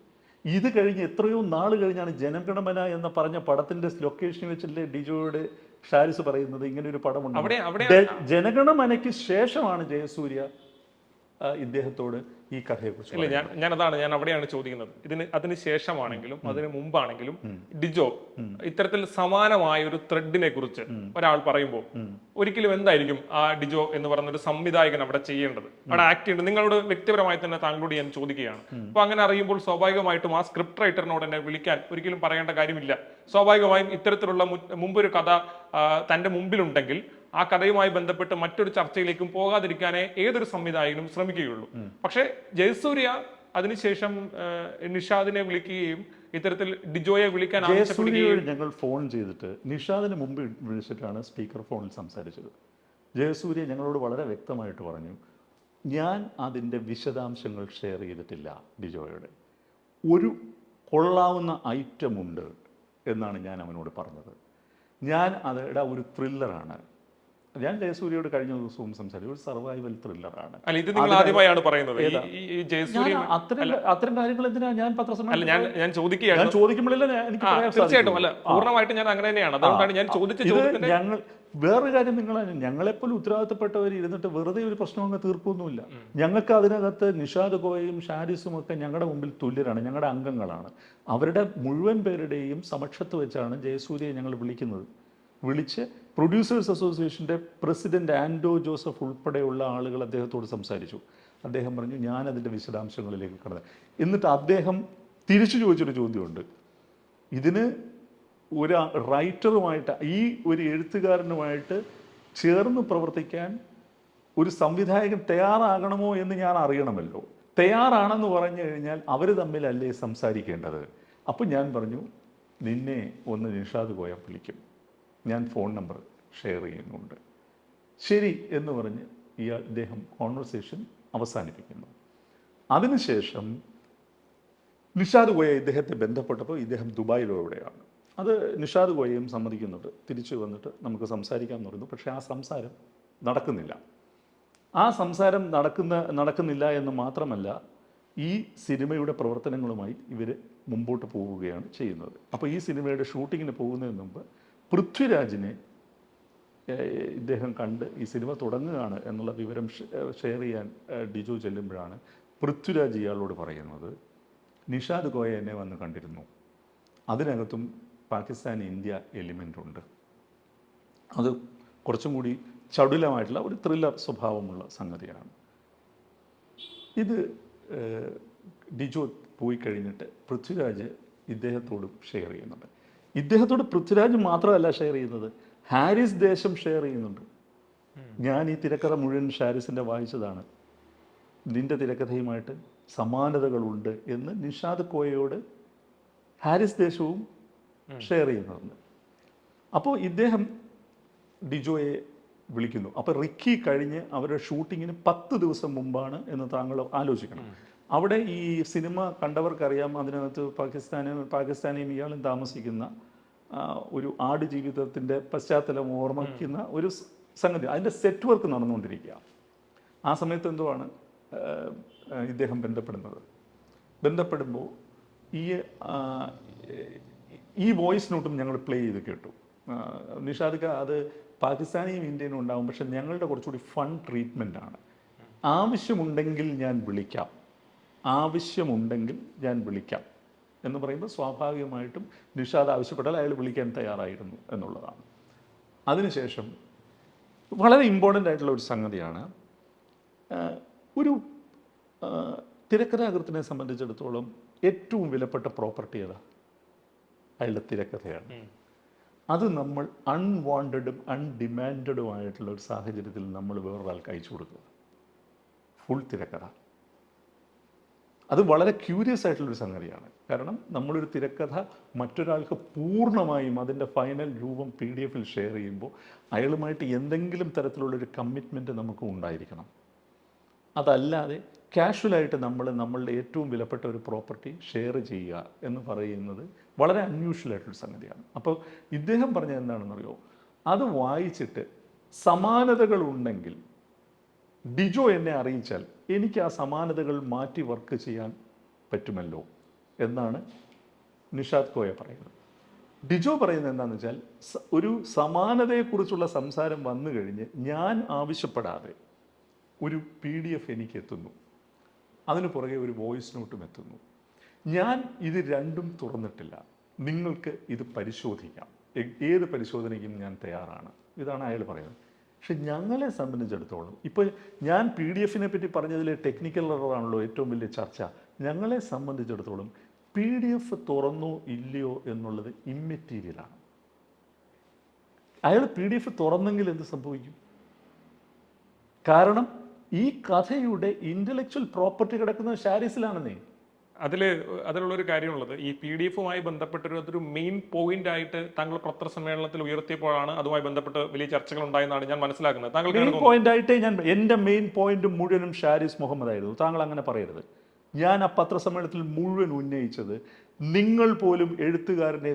ഇത് കഴിഞ്ഞ് എത്രയോ നാൾ കഴിഞ്ഞാണ് ജനഗണമന എന്ന് പറഞ്ഞ പടത്തിന്റെ ലൊക്കേഷൻ വെച്ചല്ലേ ഡിജോയുടെ ഷാരിസ് പറയുന്നത്. ഇങ്ങനെ ഒരു പടമുണ്ട് ജനഗണമനയ്ക്ക് ശേഷമാണ് ജയസൂര്യ ഇദ്ദേഹത്തോട് ഈ കഥയെക്കുറിച്ച് ഇല്ല ഞാൻ ഞാൻ അതാണ് ഞാൻ അവിടെയാണ് ചോദിക്കുന്നത്. ഇതിന് അതിന് ശേഷമാണെങ്കിലും അതിന് മുമ്പാണെങ്കിലും ഡിജോ ഇത്തരത്തിൽ സമാനമായ ഒരു ത്രെഡിനെ കുറിച്ച് ഒരാൾ പറയുമ്പോൾ ഒരിക്കലും എന്തായിരിക്കും ആ ഡിജോ എന്ന് പറയുന്ന ഒരു സംവിധായകൻ അവിടെ ചെയ്യേണ്ടത്? അവിടെ ആക്ട് ചെയ്യേണ്ടത്? നിങ്ങളോട് വ്യക്തിപരമായി തന്നെ താങ്കളോട് ഞാൻ ചോദിക്കുകയാണ്. അപ്പൊ അങ്ങനെ അറിയുമ്പോൾ സ്വാഭാവികമായിട്ടും ആ സ്ക്രിപ്റ്റ് റൈറ്ററിനോട് എന്നെ വിളിക്കാൻ ഒരിക്കലും പറയേണ്ട കാര്യമില്ല. സ്വാഭാവികമായും ഇത്തരത്തിലുള്ള മുമ്പൊരു കഥ തന്റെ മുമ്പിലുണ്ടെങ്കിൽ ആ കഥയുമായി ബന്ധപ്പെട്ട് മറ്റൊരു ചർച്ചയിലേക്കും പോകാതിരിക്കാനേ ഏതൊരു സംവിധായകനും ശ്രമിക്കുകയുള്ളൂ. പക്ഷേ ജയസൂര്യ അതിനുശേഷം നിഷാദിനെ വിളിക്കുകയും ഇത്തരത്തിൽ ഡിജോയെ വിളിക്കാൻ ആവശ്യപ്പെടുകയും ഞങ്ങൾ ഫോൺ ചെയ്തിട്ട് നിഷാദിന് മുമ്പ് വിളിച്ചിട്ടാണ് സ്പീക്കർ ഫോണിൽ സംസാരിച്ചത്. ജയസൂര്യ ഞങ്ങളോട് വളരെ വ്യക്തമായിട്ട് പറഞ്ഞു ഞാൻ അതിന്റെ വിശദാംശങ്ങൾ ഷെയർ ചെയ്തിട്ടില്ല ഡിജോയുടെ. ഒരു കൊള്ളാവുന്ന ഐറ്റം ഉണ്ട് എന്നാണ് ഞാൻ അവനോട് പറഞ്ഞത്. ഞാൻ അതിടെ ഒരു ത്രില്ലറാണ് ഞാൻ ജയസൂര്യയോട് കഴിഞ്ഞ ദിവസവും സംസാരിച്ചു. ഒരു സർവൈവൽ ത്രില്ലറാണ്. അല്ല ഇത് നിങ്ങൾ ആദ്യമായാണ് പറയുന്നത്. അത്തരം അത്തരം കാര്യങ്ങൾ എന്തിനാ ഞാൻ പത്രസമ്മേളനം ഞാൻ ഞാൻ ചോദിക്കുകയാണ്. ഞാൻ ചോദിക്കുമ്പോഴല്ലേ എനിക്ക് തീർച്ചയായിട്ടും. അല്ല പൂർണമായിട്ട് ഞാൻ അങ്ങനെ തന്നെയാണ്. അതുകൊണ്ടാണ് ഞാൻ ചോദിച്ച ഇത് ഞങ്ങൾ വേറൊരു കാര്യം നിങ്ങൾ ഞങ്ങളെപ്പോലും ഉത്തരവാദിത്തപ്പെട്ടവർ ഇരുന്നിട്ട് വെറുതെ ഒരു പ്രശ്നം അങ്ങ് തീർപ്പൊന്നുമില്ല. ഞങ്ങൾക്ക് അതിനകത്ത് നിഷാദ് ഗോയയും ഷാരിസും ഒക്കെ ഞങ്ങളുടെ മുമ്പിൽ തുല്യരാണ്. ഞങ്ങളുടെ അംഗങ്ങളാണ്. അവരുടെ മുഴുവൻ പേരുടെയും സമക്ഷത്ത് വെച്ചാണ് ജയസൂര്യയെ ഞങ്ങൾ വിളിക്കുന്നത്. വിളിച്ച് പ്രൊഡ്യൂസേഴ്സ് അസോസിയേഷന്റെ പ്രസിഡന്റ് ആൻഡോ ജോസഫ് ഉൾപ്പെടെയുള്ള ആളുകൾ അദ്ദേഹത്തോട് സംസാരിച്ചു. അദ്ദേഹം പറഞ്ഞു ഞാൻ അതിന്റെ വിശദാംശങ്ങളിലേക്ക് കടന്നു എന്നിട്ട് അദ്ദേഹം തിരിച്ചു ചോദിച്ചൊരു ചോദ്യമുണ്ട്. ഇതിന് ഒരു റൈറ്ററുമായിട്ട് ഈ ഒരു എഴുത്തുകാരനുമായിട്ട് ചേർന്ന് പ്രവർത്തിക്കാൻ ഒരു സംവിധായകൻ തയ്യാറാകണമോ എന്ന് ഞാൻ അറിയണമല്ലോ. തയ്യാറാണെന്ന് പറഞ്ഞു കഴിഞ്ഞാൽ അവർ തമ്മിലല്ലേ സംസാരിക്കേണ്ടത്? അപ്പം ഞാൻ പറഞ്ഞു നിന്നെ ഒന്ന് നിഷാദ് പോയാൽ വിളിക്കും. ഞാൻ ഫോൺ നമ്പർ ഷെയർ ചെയ്യുന്നുണ്ട്. ശരി എന്ന് പറഞ്ഞ് ഈ അദ്ദേഹം കോൺവെർസേഷൻ അവസാനിപ്പിക്കുന്നു. അതിനുശേഷം നിഷാദ് ഗോയ ഇദ്ദേഹത്തെ ബന്ധപ്പെട്ടപ്പോൾ ഇദ്ദേഹം ദുബായിലോ എവിടെയാണ് അത് നിഷാദ് ഗോയയും സമ്മതിക്കുന്നുണ്ട്. തിരിച്ചു വന്നിട്ട് നമുക്ക് സംസാരിക്കാം എന്ന് പറയുന്നു. പക്ഷേ ആ സംസാരം നടക്കുന്നില്ല. ആ സംസാരം നടക്കുന്ന നടക്കുന്നില്ല എന്ന് മാത്രമല്ല ഈ സിനിമയുടെ പ്രവർത്തനങ്ങളുമായി ഇവർ മുമ്പോട്ട് പോവുകയാണ് ചെയ്യുന്നത്. അപ്പോൾ ഈ സിനിമയുടെ ഷൂട്ടിങ്ങിന് പോകുന്നതിന് മുമ്പ് പൃഥ്വിരാജിനെ ഇദ്ദേഹം കണ്ട് ഈ സിനിമ തുടങ്ങുകയാണ് എന്നുള്ള വിവരം ഷെയർ ചെയ്യാൻ ഡിജു ചെല്ലുമ്പോഴാണ് പൃഥ്വിരാജ് ഇയാളോട് പറയുന്നത്. നിഷാദ് ഗോയ എന്നെ വന്ന് കണ്ടിരുന്നു. അതിനകത്തും പാകിസ്ഥാൻ ഇന്ത്യ എലിമെന്റ് ഉണ്ട്. അത് കുറച്ചും കൂടി ചടുലമായിട്ടുള്ള ഒരു ത്രില്ലർ സ്വഭാവമുള്ള സംഗതിയാണ്. ഇത് ഡിജോ പോയി കഴിഞ്ഞിട്ട് പൃഥ്വിരാജ് ഇദ്ദേഹത്തോടും ഷെയർ ചെയ്യുന്നുണ്ട്. ഇദ്ദേഹത്തോട് പൃഥ്വിരാജ് മാത്രമല്ല ഷെയർ ചെയ്യുന്നത്. ഹാരിസ് ദേശം ഷെയർ ചെയ്യുന്നുണ്ട്. ഞാൻ ഈ തിരക്കഥ മുഴുവൻ ഷാരിസിന്റെ വായിച്ചതാണ്. നിന്റെ തിരക്കഥയുമായിട്ട് സമാനതകളുണ്ട് എന്ന് നിഷാദ് കോയയോട് ഹാരിസ് ദേശവും ഷെയർ ചെയ്യുന്നുണ്ട്. അപ്പോൾ ഇദ്ദേഹം ഡിജോയെ വിളിക്കുന്നു. അപ്പോൾ റിക്കി കഴിഞ്ഞ് അവരുടെ ഷൂട്ടിങ്ങിന് പത്ത് ദിവസം മുമ്പാണ് എന്ന് താങ്കൾ ആലോചിക്കണം. അവിടെ ഈ സിനിമ കണ്ടവർക്കറിയാം. അതിനകത്ത് പാകിസ്ഥാന് പാകിസ്ഥാനിയും ഇയാളും താമസിക്കുന്ന ഒരു ആട് ജീവിതത്തിന്റെ പശ്ചാത്തലം ഓർമ്മിക്കുന്ന ഒരു സംഗതി. അതിന്റെ സെറ്റ് വർക്ക് നടന്നുകൊണ്ടിരിക്കുക. ആ സമയത്ത് എന്തോ ആ, ആ, ഇദ്ദേഹം ബന്ധപ്പെടുന്നത്. ബന്ധപ്പെടുമ്പോൾ ഈ ഈ വോയിസ് നോട്ടും ഞങ്ങൾ പ്ലേ ചെയ്ത് കേട്ടു. നിഷാദിക്ക അത് പാകിസ്ഥാനിയും ഇന്ത്യനും ഉണ്ടാവും. പക്ഷെ ഞങ്ങളുടെ കുറച്ചുകൂടി ഫൺ ട്രീറ്റ്മെന്റ് ആണ് ആവശ്യമുണ്ടെങ്കിൽ ഞാൻ വിളിക്കാം. ആവശ്യമുണ്ടെങ്കിൽ ഞാൻ വിളിക്കാം എന്ന് പറയുമ്പോൾ സ്വാഭാവികമായിട്ടും നിഷാദ് ആവശ്യപ്പെട്ടാൽ അയാൾ വിളിക്കാൻ തയ്യാറായിരുന്നു എന്നുള്ളതാണ്. അതിനുശേഷം വളരെ ഇമ്പോർട്ടന്റ് ആയിട്ടുള്ള ഒരു സംഗതിയാണ് ഒരു തിരക്കഥാകൃത്തിനെ സംബന്ധിച്ചിടത്തോളം ഏറ്റവും വിലപ്പെട്ട പ്രോപ്പർട്ടി ഏതാ? അയാളുടെ തിരക്കഥയാണ്. അത് നമ്മൾ അൺവാണ്ടഡും അൺഡിമാൻഡഡും ആയിട്ടുള്ള ഒരു സാഹചര്യത്തിൽ നമ്മൾ വേറൊരാൾക്ക് അയച്ചു കൊടുക്കുക. ഫുൾ തിരക്കഥ. അത് വളരെ ക്യൂരിയസ് ആയിട്ടുള്ളൊരു സംഗതിയാണ്. കാരണം നമ്മളൊരു തിരക്കഥ മറ്റൊരാൾക്ക് പൂർണമായും അതിന്റെ ഫൈനൽ രൂപം പി ഡി എഫിൽ ഷെയർ ചെയ്യുമ്പോൾ അയാളുമായിട്ട് എന്തെങ്കിലും തരത്തിലുള്ളൊരു കമ്മിറ്റ്മെന്റ് നമുക്ക് ഉണ്ടായിരിക്കണം. അതല്ലാതെ കാഷ്വലായിട്ട് നമ്മൾ നമ്മളുടെ ഏറ്റവും വിലപ്പെട്ട ഒരു പ്രോപ്പർട്ടി ഷെയർ ചെയ്യുക എന്ന് പറയുന്നത് വളരെ അൺയൂഷ്വൽ ആയിട്ടുള്ള സംഗതിയാണ്. അപ്പോൾ ഇദ്ദേഹം പറഞ്ഞ എന്താണെന്നറിയോ? അത് വായിച്ചിട്ട് സമാനതകൾ ഉണ്ടെങ്കിൽ ഡിജോ എന്നെ അറിയിച്ചാൽ എനിക്ക് ആ സമാനതകൾ മാറ്റി വർക്ക് ചെയ്യാൻ പറ്റുമല്ലോ എന്നാണ് നിഷാദ് കോയ പറയുന്നത്. ഡിജോ പറയുന്നത് എന്താണെന്ന് വെച്ചാൽ ഒരു സമാനതയെക്കുറിച്ചുള്ള സംസാരം വന്നു കഴിഞ്ഞ് ഞാൻ ആവശ്യപ്പെടാതെ ഒരു പി ഡി എഫ് എനിക്ക് എത്തുന്നു അതിന് പുറകെ ഒരു വോയിസ് നോട്ടും എത്തുന്നു. ഞാൻ ഇത് രണ്ടും തുറന്നിട്ടില്ല. നിങ്ങൾക്ക് ഇത് പരിശോധിക്കാം. ഏത് പരിശോധനയ്ക്കും ഞാൻ തയ്യാറാണ്. ഇതാണ് അയാൾ പറയുന്നത്. പക്ഷെ ഞങ്ങളെ സംബന്ധിച്ചിടത്തോളം ഇപ്പോൾ ഞാൻ പി ഡി എഫിനെ പറ്റി പറഞ്ഞതിലെ ടെക്നിക്കൽ ആണല്ലോ ഏറ്റവും വലിയ ചർച്ച. ഞങ്ങളെ സംബന്ധിച്ചിടത്തോളം പി ഡി എഫ് തുറന്നോ ഇല്ലയോ എന്നുള്ളത് ഇമ്മെറ്റീരിയലാണ് അയാൾ പി ഡി എഫ് തുറന്നെങ്കിൽ എന്ത് സംഭവിക്കും? കാരണം ഈ കഥയുടെ ഇന്റലക്ച്വൽ പ്രോപ്പർട്ടി കിടക്കുന്നത് ഷാരിസിലാണെന്നേ അതിൽ അതിലുള്ളൊരു കാര്യമുള്ളത് ഈ പി ഡി എഫുമായി ബന്ധപ്പെട്ടൊരു അതൊരു മെയിൻ പോയിന്റ് ആയിട്ട് താങ്കൾ പത്രസമ്മേളനത്തിൽ ഉയർത്തിയപ്പോഴാണ് അതുമായി ബന്ധപ്പെട്ട് വലിയ ചർച്ചകൾ ഉണ്ടായെന്നാണ് ഞാൻ മനസ്സിലാക്കുന്നത്. താങ്കൾ മെയിൻ പോയിന്റ് ആയിട്ട് ഞാൻ എന്റെ മെയിൻ പോയിന്റ് മുഴുവനും ഷാരിസ് മുഹമ്മദ് ആയിരുന്നു. താങ്കൾ അങ്ങനെ പറയരുത്. ഞാൻ ആ പത്രസമ്മേളനത്തിൽ മുഴുവൻ ഉന്നയിച്ചത് നിങ്ങൾ പോലും എഴുത്തുകാരനെ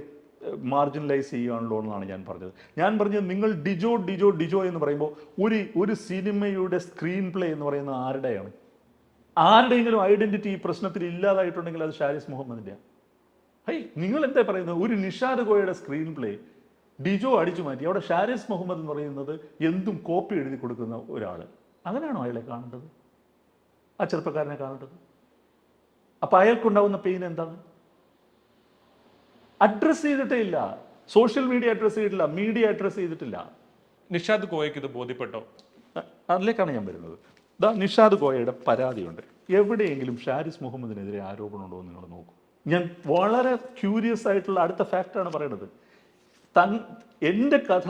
മാർജിനലൈസ് ചെയ്യുകയാണല്ലോ എന്നാണ് ഞാൻ പറഞ്ഞത്. ഞാൻ പറഞ്ഞത് നിങ്ങൾ ഡിജോ ഡിജോ ഡിജോ എന്ന് പറയുമ്പോൾ ഒരു ഒരു സിനിമയുടെ സ്ക്രീൻ പ്ലേ എന്ന് പറയുന്നത് ആരുടെയാണ്? ആരുടെയെങ്കിലും ഐഡന്റിറ്റി ഈ പ്രശ്നത്തിൽ ഇല്ലാതായിട്ടുണ്ടെങ്കിൽ അത് ഷാരിസ് മുഹമ്മദിന്റെ ഹൈ നിങ്ങൾ എന്താ പറയുന്നത്? ഒരു നിഷാദ് ഗോയയുടെ സ്ക്രീൻ പ്ലേ ഡിജോ അടിച്ചു മാറ്റി. അവിടെ ഷാരിസ് മുഹമ്മദ് എന്ന് പറയുന്നത് എന്തും കോപ്പി എഴുതി കൊടുക്കുന്ന ഒരാൾ അങ്ങനെയാണോ അയാളെ കാണേണ്ടത്? ആ ചെറുപ്പക്കാരനെ കാണേണ്ടത്? അപ്പം അയാൾക്കുണ്ടാവുന്ന പെയിൻ എന്താണ്? അഡ്രസ്സ് ചെയ്തിട്ടേ ഇല്ല. സോഷ്യൽ മീഡിയ അഡ്രസ്സ് ചെയ്തിട്ടില്ല. മീഡിയ അഡ്രസ്സ് ചെയ്തിട്ടില്ല. നിഷാദ് കോയക്ക് ഇത് ബോധ്യപ്പെട്ടോ? അതിലേക്കാണ് ഞാൻ വരുന്നത്. ദാ നിഷാദ് ഗോയയുടെ പരാതിയുണ്ട്. എവിടെയെങ്കിലും ഷാരിസ് മുഹമ്മദിനെതിരെ ആരോപണമുണ്ടോ എന്ന് നിങ്ങൾ നോക്കൂ. ഞാൻ വളരെ ക്യൂരിയസ് ആയിട്ടുള്ള അടുത്ത ഫാക്റ്റാണ് പറയുന്നത് തൻ എന്റെ കഥ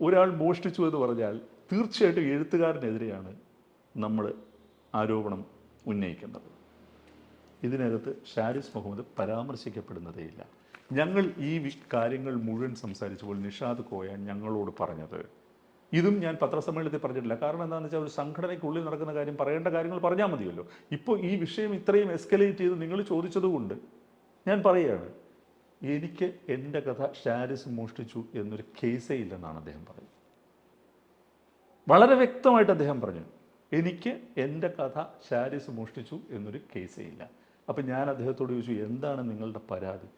ഒരാൾ മോഷ്ടിച്ചു എന്ന് പറഞ്ഞാൽ തീർച്ചയായിട്ടും എഴുത്തുകാരനെതിരെയാണ് നമ്മൾ ആരോപണം ഉന്നയിക്കുന്നത് ഇതിനകത്ത് ഷാരിസ് മുഹമ്മദ് പരാമർശിക്കപ്പെടുന്നതേയില്ല ഞങ്ങൾ ഈ കാര്യങ്ങൾ മുഴുവൻ സംസാരിച്ചപ്പോൾ നിഷാദ് കോയ ഞങ്ങളോട് പറഞ്ഞത് ഇതും ഞാൻ പത്രസമ്മേളനത്തിൽ പറഞ്ഞിട്ടില്ല. കാരണം എന്താണെന്ന് വെച്ചാൽ ഒരു സംഘടനയ്ക്കുള്ളിൽ നടക്കുന്ന കാര്യം പറയേണ്ട കാര്യങ്ങൾ പറഞ്ഞാൽ മതിയല്ലോ. ഇപ്പോൾ ഈ വിഷയം ഇത്രയും എസ്കലേറ്റ് ചെയ്ത് നിങ്ങൾ ചോദിച്ചതുകൊണ്ട് ഞാൻ പറയുകയാണ് എനിക്ക് എന്റെ കഥ ഷാരിസ് മോഷ്ടിച്ചു എന്നൊരു കേസേ ഇല്ലെന്നാണ് അദ്ദേഹം പറയുന്നത്. വളരെ വ്യക്തമായിട്ട് അദ്ദേഹം പറഞ്ഞു എനിക്ക് എന്റെ കഥ ഷാരിസ് മോഷ്ടിച്ചു എന്നൊരു കേസേ ഇല്ല. അപ്പം ഞാൻ അദ്ദേഹത്തോട് ചോദിച്ചു എന്താണ് നിങ്ങളുടെ പരാതി?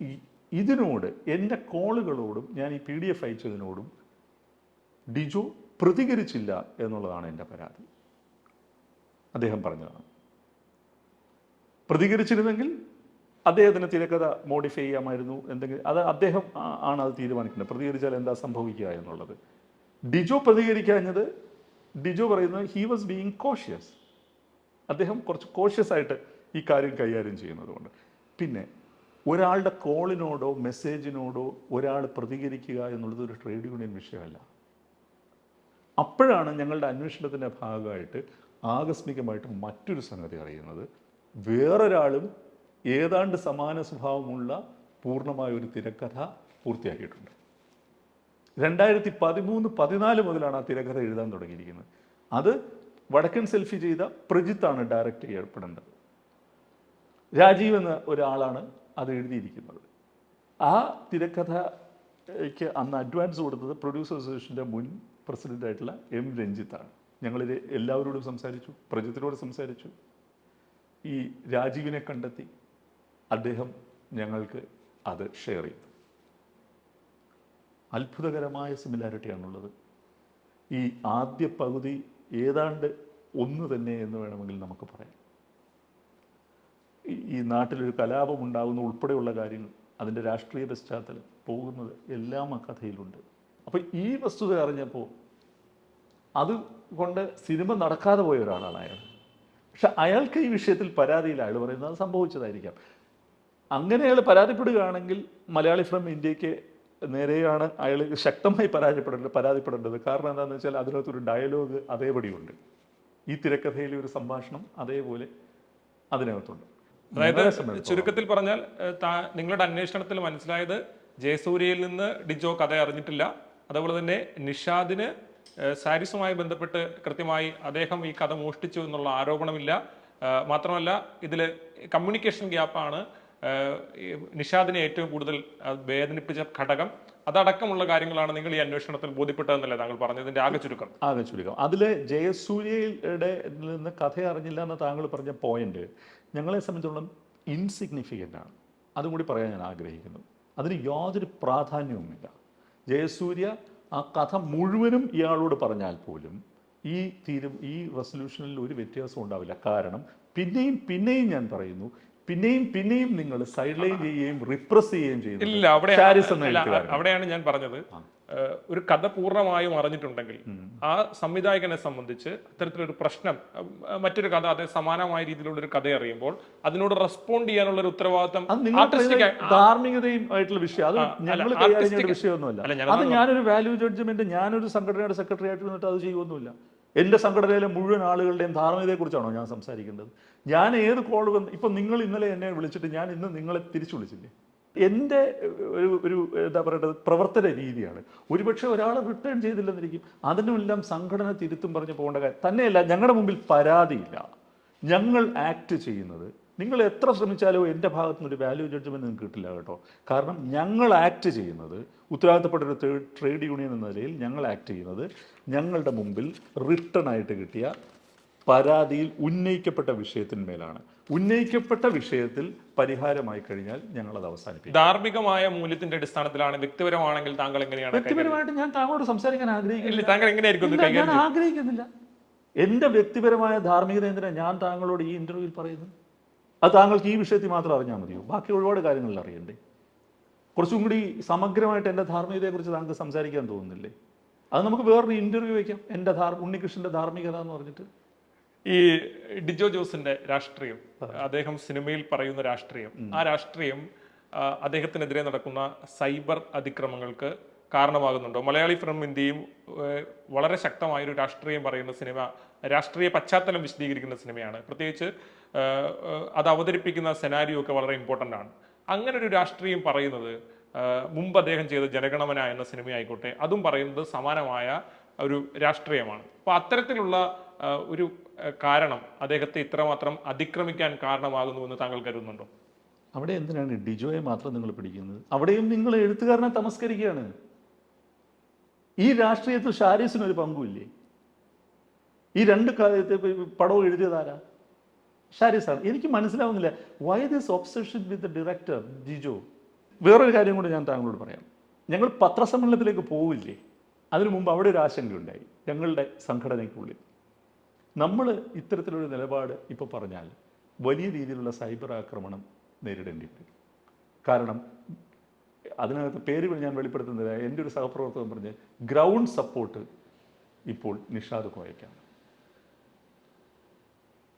ഈ ഇതിനോട് എന്റെ കോളുകളോടും ഞാൻ ഈ പി ഡി എഫ് അയച്ചതിനോടും ഡിജോ പ്രതികരിച്ചില്ല എന്നുള്ളതാണ് എന്റെ പരാതി. അദ്ദേഹം പറഞ്ഞതാണ്. പ്രതികരിച്ചിരുന്നെങ്കിൽ അദ്ദേഹത്തിന് തിരക്കഥ മോഡിഫൈ ചെയ്യാമായിരുന്നു എന്തെങ്കിലും അത് അദ്ദേഹം ആണ് അത് തീരുമാനിക്കുന്നത്. പ്രതികരിച്ചാൽ എന്താ സംഭവിക്കുക എന്നുള്ളത്. ഡിജോ പ്രതികരിക്കാഞ്ഞത് ഡിജോ പറയുന്നത് ഹി വാസ് ബീയിങ് കോഷ്യസ് അദ്ദേഹം കുറച്ച് കോഷ്യസ് ആയിട്ട് ഈ കാര്യം കൈകാര്യം ചെയ്യുന്നതുകൊണ്ട്. പിന്നെ ഒരാളുടെ കോളിനോടോ മെസ്സേജിനോടോ ഒരാൾ പ്രതികരിക്കുക എന്നുള്ളത് ഒരു ട്രേഡ് യൂണിയൻ വിഷയമല്ല. അപ്പോഴാണ് ഞങ്ങളുടെ അന്വേഷണത്തിന്റെ ഭാഗമായിട്ട് ആകസ്മികമായിട്ട് മറ്റൊരു സംഗതി അറിയുന്നത്. വേറൊരാളും ഏതാണ്ട് സമാന സ്വഭാവമുള്ള പൂർണമായ ഒരു തിരക്കഥ പൂർത്തിയാക്കിയിട്ടുണ്ട്. രണ്ടായിരത്തി പതിമൂന്ന് പതിനാല് മുതലാണ് ആ തിരക്കഥ എഴുതാൻ തുടങ്ങിയിരിക്കുന്നത്. അത് വടക്കൻ സെൽഫി ചെയ്ത പ്രജിത്താണ് ഡയറക്റ്റ് ചെയ്യപ്പെടേണ്ടത്. രാജീവ് എന്ന ഒരാളാണ് അത് എഴുതിയിരിക്കുന്നത്. ആ തിരക്കഥയ്ക്ക് അന്ന് അഡ്വാൻസ് കൊടുത്തത് പ്രൊഡ്യൂസർ അസോസിയേഷന്റെ മുൻ പ്രസിഡന്റായിട്ടുള്ള എം രഞ്ജിത്താണ്. ഞങ്ങളിത് എല്ലാവരോടും സംസാരിച്ചു പ്രജിത്തിനോട് സംസാരിച്ചു. ഈ രാജീവിനെ കണ്ടെത്തി അദ്ദേഹം ഞങ്ങൾക്ക് അത് ഷെയർ ചെയ്തു. അത്ഭുതകരമായ സിമിലാരിറ്റിയാണുള്ളത് ഈ ആദ്യ പകുതി ഏതാണ്ട് ഒന്ന് തന്നെ എന്ന് വേണമെങ്കിൽ നമുക്ക് പറയാം. ഈ- നാട്ടിലൊരു കലാപം ഉണ്ടാകുന്ന ഉൾപ്പെടെയുള്ള കാര്യങ്ങൾ അതിന്റെ രാഷ്ട്രീയ പശ്ചാത്തലം പോകുന്നത് എല്ലാം ആ കഥയിലുണ്ട്. അപ്പോൾ ഈ വസ്തുത അറിഞ്ഞപ്പോൾ അത് കൊണ്ട് സിനിമ നടക്കാതെ പോയ ഒരാളാണ് അയാൾ. പക്ഷെ അയാൾക്ക് ഈ വിഷയത്തിൽ പരാതിയില്ല. അയാൾ പറയുന്നത് അത് സംഭവിച്ചതായിരിക്കാം. അങ്ങനെ അയാൾ പരാതിപ്പെടുകയാണെങ്കിൽ മലയാളി ഫ്രം ഇന്ത്യയ്ക്ക് നേരെയാണ് അയാൾ ശക്തമായി പരാജയപ്പെടേണ്ടത് പരാതിപ്പെടേണ്ടത്. കാരണം എന്താണെന്ന് വെച്ചാൽ അതിനകത്തൊരു ഡയലോഗ് അതേപടിയുണ്ട്. ഈ തിരക്കഥയിലെ ഒരു സംഭാഷണം അതേപോലെ അതിനകത്തുണ്ട്. അതായത് ചുരുക്കത്തിൽ പറഞ്ഞാൽ നിങ്ങളുടെ അന്വേഷണത്തിൽ മനസ്സിലായത് ജയസൂര്യയിൽ നിന്ന് ഡിജോ കഥ അറിഞ്ഞിട്ടില്ല. അതുപോലെ തന്നെ നിഷാദിന് സാരിസുമായി ബന്ധപ്പെട്ട് കൃത്യമായി അദ്ദേഹം ഈ കഥ മോഷ്ടിച്ചു എന്നുള്ള ആരോപണമില്ല. മാത്രമല്ല ഇതിൽ കമ്മ്യൂണിക്കേഷൻ ഗ്യാപ്പാണ് നിഷാദിനെ ഏറ്റവും കൂടുതൽ വേദനിപ്പിച്ച ഘടകം. അതടക്കമുള്ള കാര്യങ്ങളാണ് നിങ്ങൾ ഈ അന്വേഷണത്തിൽ ബോധ്യപ്പെട്ടതെന്നല്ലേ താങ്കൾ പറഞ്ഞതിന്റെ ആകെ ചുരുക്കം. ആകെ ചുരുക്കം. അതിൽ ജയസൂര്യയുടെ നിന്ന് കഥ അറിഞ്ഞില്ല എന്ന് താങ്കൾ പറഞ്ഞ പോയിന്റ് ഞങ്ങളെ സംബന്ധിച്ചോളം ഇൻസിഗ്നിഫിക്കന്റ് ആണ്. അതും കൂടി പറയാൻ ഞാൻ ആഗ്രഹിക്കുന്നു. അതിന് യാതൊരു പ്രാധാന്യവുമില്ല. ജയസൂര്യ ആ കഥ മുഴുവനും ഇയാളോട് പറഞ്ഞാൽ പോലും ഈ തീരും ഈ റെസൊല്യൂഷനിൽ ഒരു വ്യത്യാസവും ഉണ്ടാവില്ല. കാരണം പിന്നെയും പിന്നെയും ഞാൻ പറയുന്നു പിന്നെയും പിന്നെയും നിങ്ങൾ സൈഡ് ലൈൻ ചെയ്യുകയും റിപ്രസ് ചെയ്യുകയും ഇല്ല അവിടെ അവിടെയാണ് ഞാൻ പറഞ്ഞത്. ഒരു കഥ പൂർണമായും അറിഞ്ഞിട്ടുണ്ടെങ്കിൽ ആ സംവിധായകനെ സംബന്ധിച്ച് അത്തരത്തിലൊരു പ്രശ്നം മറ്റൊരു കഥ അതേ സമാനമായ രീതിയിലുള്ള ഒരു കഥ അറിയുമ്പോൾ അതിനോട് റെസ്പോണ്ട് ചെയ്യാനുള്ള ഒരു ഉത്തരവാദിത്തം പറയുന്ന ധാർമ്മികതയും ആയിട്ടുള്ള വിഷയം. അത് ഞങ്ങൾ വിഷയമൊന്നുമല്ല. അത് ഞാനൊരു വാല്യൂ ജഡ്ജ്മെന്റ് ഞാനൊരു സംഘടനയുടെ സെക്രട്ടറി ആയിട്ട് നിന്നിട്ട് അത് ചെയ്യുമൊന്നുമില്ല എന്റെ സംഘടനയിലെ മുഴുവൻ ആളുകളുടെയും ധാർമ്മികതയെക്കുറിച്ചാണോ ഞാൻ സംസാരിക്കേണ്ടത് ഞാൻ ഏത് കോൾ വന്ന് ഇപ്പം നിങ്ങൾ ഇന്നലെ എന്നെ വിളിച്ചിട്ട് ഞാൻ ഇന്ന് നിങ്ങളെ തിരിച്ചു വിളിച്ചില്ലേ? എന്റെ ഒരു ഒരു എന്താ പറയേണ്ടത് പ്രവർത്തന രീതിയാണ്. ഒരുപക്ഷെ ഒരാൾ റിട്ടേൺ ചെയ്തില്ലെന്നിരിക്കും. അതിനുമെല്ലാം സംഘടന തിരുത്തും പറഞ്ഞ് പോകേണ്ട കാര്യം തന്നെയല്ല ഞങ്ങളുടെ മുമ്പിൽ പരാതിയില്ല. ഞങ്ങൾ ആക്ട് ചെയ്യുന്നത് നിങ്ങൾ എത്ര ശ്രമിച്ചാലും എന്റെ ഭാഗത്തു നിന്നൊരു ഒരു വാല്യൂ ജഡ്ജ്മെന്റ് നിങ്ങൾക്ക് കിട്ടില്ല കേട്ടോ. കാരണം ഞങ്ങൾ ആക്ട് ചെയ്യുന്നത് ഉത്തരവാദിത്തപ്പെട്ട ഒരു ട്രേഡ് യൂണിയൻ എന്ന നിലയിൽ ഞങ്ങൾ ആക്ട് ചെയ്യുന്നത് ഞങ്ങളുടെ മുമ്പിൽ റിട്ടേൺ ആയിട്ട് കിട്ടിയ പരാതിയിൽ ഉന്നയിക്കപ്പെട്ട വിഷയത്തിന്മേലാണ് ഉന്നയിക്കപ്പെട്ട വിഷയത്തിൽ പരിഹാരമായി കഴിഞ്ഞാൽ ഞങ്ങൾ അത് അവസാനിപ്പിക്കും. ധാർമ്മികമായ മൂല്യത്തിന്റെ അടിസ്ഥാനത്തിലാണ് വ്യക്തിപരമാണെങ്കിൽ താങ്കൾ എങ്ങനെയാണ് വ്യക്തിപരമായിട്ട് ഞാൻ താങ്കളോട് സംസാരിക്കാൻ ആഗ്രഹിക്കുന്നില്ല. താങ്കൾ എങ്ങനെയായിരിക്കും ഞാൻ ആഗ്രഹിക്കുന്നില്ല. എന്റെ വ്യക്തിപരമായ ധാർമ്മികത എന്തിനാണ് ഞാൻ താങ്കളോട് ഈ ഇന്റർവ്യൂവിൽ പറയുന്നത്? അത് താങ്കൾക്ക് ഈ വിഷയത്തിൽ മാത്രം അറിഞ്ഞാൽ മതിയോ? ബാക്കി ഒരുപാട് കാര്യങ്ങളിൽ അറിയണ്ടേ? കുറച്ചും കൂടി സമഗ്രമായിട്ട് എന്റെ ധാർമ്മികതയെക്കുറിച്ച് താങ്കൾക്ക് സംസാരിക്കാൻ തോന്നുന്നില്ലേ? അത് നമുക്ക് വേറൊരു ഇന്റർവ്യൂ വയ്ക്കാം എന്റെ ധാർ ഉണ്ണികൃഷ്ണന്റെ ധാർമ്മികത എന്ന് പറഞ്ഞിട്ട്. ഈ ഡിജോ ജോസിന്റെ രാഷ്ട്രീയം അദ്ദേഹം സിനിമയിൽ പറയുന്ന രാഷ്ട്രീയം ആ രാഷ്ട്രീയം അദ്ദേഹത്തിനെതിരെ നടക്കുന്ന സൈബർ അതിക്രമങ്ങൾക്ക് കാരണമാകുന്നുണ്ടോ? മലയാളി ഫിലിം ഇന്ത്യയും വളരെ ശക്തമായൊരു രാഷ്ട്രീയം പറയുന്ന സിനിമ രാഷ്ട്രീയ പശ്ചാത്തലം വിശദീകരിക്കുന്ന സിനിമയാണ്. പ്രത്യേകിച്ച് അത് അവതരിപ്പിക്കുന്ന സെനാരിയോ ഒക്കെ വളരെ ഇമ്പോർട്ടന്റ് ആണ്. അങ്ങനെ ഒരു രാഷ്ട്രീയം പറയുന്നത് മുമ്പ് അദ്ദേഹം ചെയ്ത ജനഗണമന എന്ന സിനിമ ആയിക്കോട്ടെ അതും പറയുന്നത് സമാനമായ ഒരു രാഷ്ട്രീയമാണ്. അപ്പോൾ അത്തരത്തിലുള്ള ഒരു കാരണം അദ്ദേഹത്തെ ഇത്രമാത്രം അതിക്രമിക്കാൻ കാരണമാകുന്നു എന്ന് താങ്കൾ കരുതുന്നുണ്ടോ? അവിടെ എന്തിനാണ്? ഡിജോയെ മാത്രം നിങ്ങൾ പിടിക്കുന്നത്? അവിടെയും നിങ്ങൾ എഴുത്തുകാരനെ തമസ്കരിക്കുകയാണ്. ഈ രാഷ്ട്രീയത്തിൽ ഷാരീസിന് ഒരു പങ്കുമില്ലേ? ഈ രണ്ട് പടവും എഴുതിയതാരാ? ഷാരീസാണ് എനിക്ക് മനസ്സിലാവുന്നില്ല. Why this obsession with the director Jiju? വേറൊരു കാര്യം കൂടി ഞാൻ താങ്കളോട് പറയാം. ഞങ്ങൾ പത്രസമ്മേളനത്തിലേക്ക് പോവില്ലേ? അതിനു മുമ്പ് അവിടെ ഒരു ആശങ്കയുണ്ടായി ഞങ്ങളുടെ സംഘടനയ്ക്കുള്ളിൽ. നമ്മൾ ഇത്തരത്തിലൊരു നിലപാട് ഇപ്പോൾ പറഞ്ഞാൽ വലിയ രീതിയിലുള്ള സൈബർ ആക്രമണം നേരിടേണ്ടി വരും കാരണം അതിനകത്ത് പേര് ഞാൻ വെളിപ്പെടുത്തുന്നില്ല. എന്റെ ഒരു സഹപ്രവർത്തകൻ പറഞ്ഞ് ഗ്രൗണ്ട് സപ്പോർട്ട് ഇപ്പോൾ നിഷാദ് കോയക്കാണ്.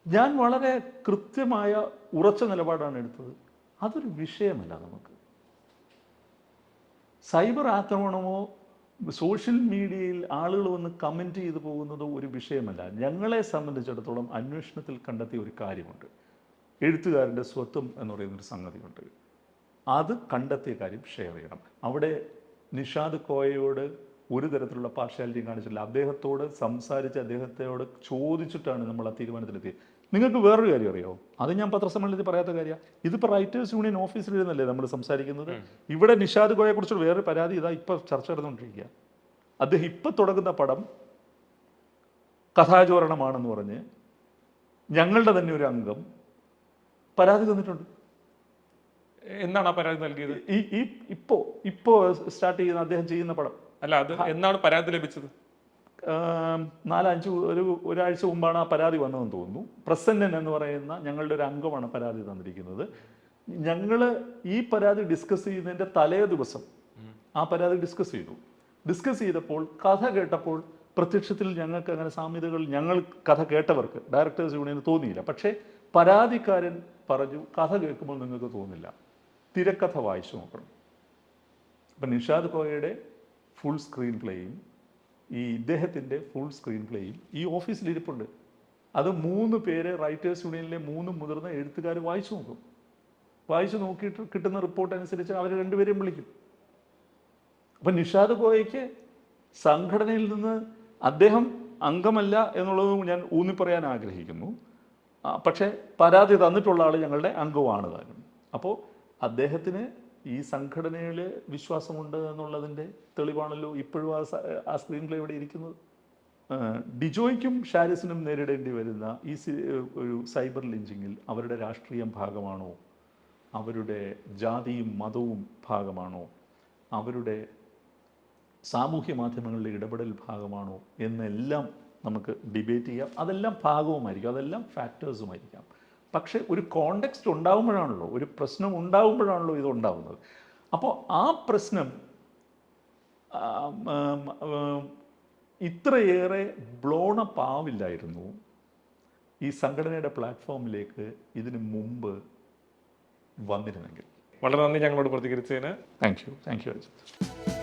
ഞാൻ വളരെ കൃത്യമായ ഉറച്ച നിലപാടാണ് എടുത്തത്. അതൊരു വിഷയമല്ല നമുക്ക്. സൈബർ ആക്രമണമോ സോഷ്യൽ മീഡിയയിൽ ആളുകൾ വന്ന് കമന്റ് ചെയ്തു പോകുന്നതോ ഒരു വിഷയമല്ല. ഞങ്ങളെ സംബന്ധിച്ചിടത്തോളം അന്വേഷണത്തിൽ കണ്ടെത്തിയ ഒരു കാര്യമുണ്ട്. എഴുത്തുകാരന്റെ സ്വത്വം എന്ന് പറയുന്നൊരു സംഗതിയുണ്ട്. അത് കണ്ടെത്തിയ കാര്യം ഷെയർ ചെയ്യണം. അവിടെ നിഷാദ് കോയയോട് ഒരു തരത്തിലുള്ള പാർഷ്യാലിറ്റിയും കാണിച്ചില്ല അദ്ദേഹത്തോട് സംസാരിച്ച് അദ്ദേഹത്തോട് ചോദിച്ചിട്ടാണ് നമ്മൾ ആ തീരുമാനത്തിലെത്തിയത്. നിങ്ങൾക്ക് വേറൊരു കാര്യം അറിയോ? അത് ഞാൻ പത്രസമ്മേളനത്തിൽ പറയാത്ത കാര്യമാണ് ഇതിപ്പോൾ റൈറ്റേഴ്സ് യൂണിയൻ ഓഫീസിൽ ഇരുന്നല്ലേ നമ്മൾ സംസാരിക്കുന്നത് ഇവിടെ നിഷാദ് ഗോയെക്കുറിച്ചുള്ള വേറൊരു പരാതി ഇതാ ഇപ്പോൾ ചർച്ച നടന്നുകൊണ്ടിരിക്കുക അദ്ദേഹം ഇപ്പം തുടങ്ങുന്ന പടം കഥാചോരണമാണെന്ന് പറഞ്ഞ് ഞങ്ങളുടെ തന്നെ ഒരു അംഗം പരാതി തന്നിട്ടുണ്ട്. എന്താണ് ആ പരാതി നൽകിയത്? ഈ ഈ ഇപ്പോ ഇപ്പോ സ്റ്റാർട്ട് ചെയ്യുന്ന അദ്ദേഹം ചെയ്യുന്ന പടം. അല്ല അത് എന്നാണ് പരാതി ലഭിച്ചത്? നാലഞ്ച് ഒരു ഒരാഴ്ച മുമ്പാണ് ആ പരാതി വന്നതെന്ന് തോന്നുന്നു. പ്രസന്നൻ എന്ന് പറയുന്ന ഞങ്ങളുടെ ഒരു അംഗമാണ് പരാതി തന്നിരിക്കുന്നത്. ഞങ്ങൾ ഈ പരാതി ഡിസ്കസ് ചെയ്യുന്നതിന്റെ തലേ ദിവസം ആ പരാതി ഡിസ്കസ് ചെയ്തു. ഡിസ്കസ് ചെയ്തപ്പോൾ കഥ കേട്ടപ്പോൾ പ്രത്യക്ഷത്തിൽ ഞങ്ങൾക്ക് അങ്ങനെ സാമ്യതകൾ ഞങ്ങൾ കഥ കേട്ടവർക്ക് ഡയറക്ടേഴ്സ് യൂണിയന് തോന്നിയില്ല. പക്ഷേ പരാതിക്കാരൻ പറഞ്ഞു കഥ കേൾക്കുമ്പോൾ നിങ്ങൾക്ക് തോന്നില്ല. തിരക്കഥ വായിച്ചു നോക്കണം. അപ്പം നിഷാദ് കോയയുടെ ഫുൾ സ്ക്രീൻ പ്ലേയും ഈ ഇദ്ദേഹത്തിന്റെ ഫുൾ സ്ക്രീൻ പ്ലേയും ഈ ഓഫീസിൽ ഇരിപ്പുണ്ട്. അത് മൂന്ന് പേര് റൈറ്റേഴ്സ് യൂണിയനിലെ മൂന്ന് മുതിർന്ന എഴുത്തുകാർ വായിച്ചു നോക്കും. വായിച്ചു നോക്കിയിട്ട് കിട്ടുന്ന റിപ്പോർട്ട് അനുസരിച്ച് അവർ രണ്ടുപേരെയും വിളിക്കും. അപ്പം നിഷാദ് ഗോയയ്ക്ക് സംഘടനയിൽ നിന്ന് അദ്ദേഹം അംഗമല്ല എന്നുള്ളത് ഞാൻ ഊന്നി പറയാൻ ആഗ്രഹിക്കുന്നു പക്ഷേ പരാതി തന്നിട്ടുള്ള ആൾ ഞങ്ങളുടെ അംഗമാണ് താനും അപ്പോൾ അദ്ദേഹത്തിന് ഈ സംഘടനയിൽ വിശ്വാസമുണ്ട് എന്നുള്ളതിന്റെ തെളിവാണല്ലോ ഇപ്പോഴും ആ ആ സ്ക്രീൻ പ്ലേ ഇവിടെ ഇരിക്കുന്നത്. ഡിജോയ്ക്കും ഷാരിസിനും നേരിടേണ്ടി വരുന്ന ഈ ഒരു സൈബർ ലിഞ്ചിങ്ങിൽ അവരുടെ രാഷ്ട്രീയം ഭാഗമാണോ? അവരുടെ ജാതിയും മതവും ഭാഗമാണോ? അവരുടെ സാമൂഹ്യ മാധ്യമങ്ങളിലെ ഇടപെടൽ ഭാഗമാണോ? എന്നെല്ലാം നമുക്ക് ഡിബേറ്റ് ചെയ്യാം. അതെല്ലാം ഭാഗവുമായിരിക്കും. അതെല്ലാം ഫാക്ടേഴ്സുമായിരിക്കാം പക്ഷേ ഒരു കോണ്ടെക്സ്റ്റ് ഉണ്ടാകുമ്പോഴാണല്ലോ ഒരു പ്രശ്നം ഉണ്ടാകുമ്പോഴാണല്ലോ ഇത് ഉണ്ടാകുന്നത് അപ്പോൾ ആ പ്രശ്നം ഇത്രയേറെ ബ്ലോണപ്പ് ആവില്ലായിരുന്നു ഈ സംഘടനയുടെ പ്ലാറ്റ്ഫോമിലേക്ക് ഇതിന് മുമ്പ് വന്നിരുന്നെങ്കിൽ. വളരെ നന്ദി ഞങ്ങളോട് പ്രതികരിച്ചതിന്. Thank you thank you Ajith.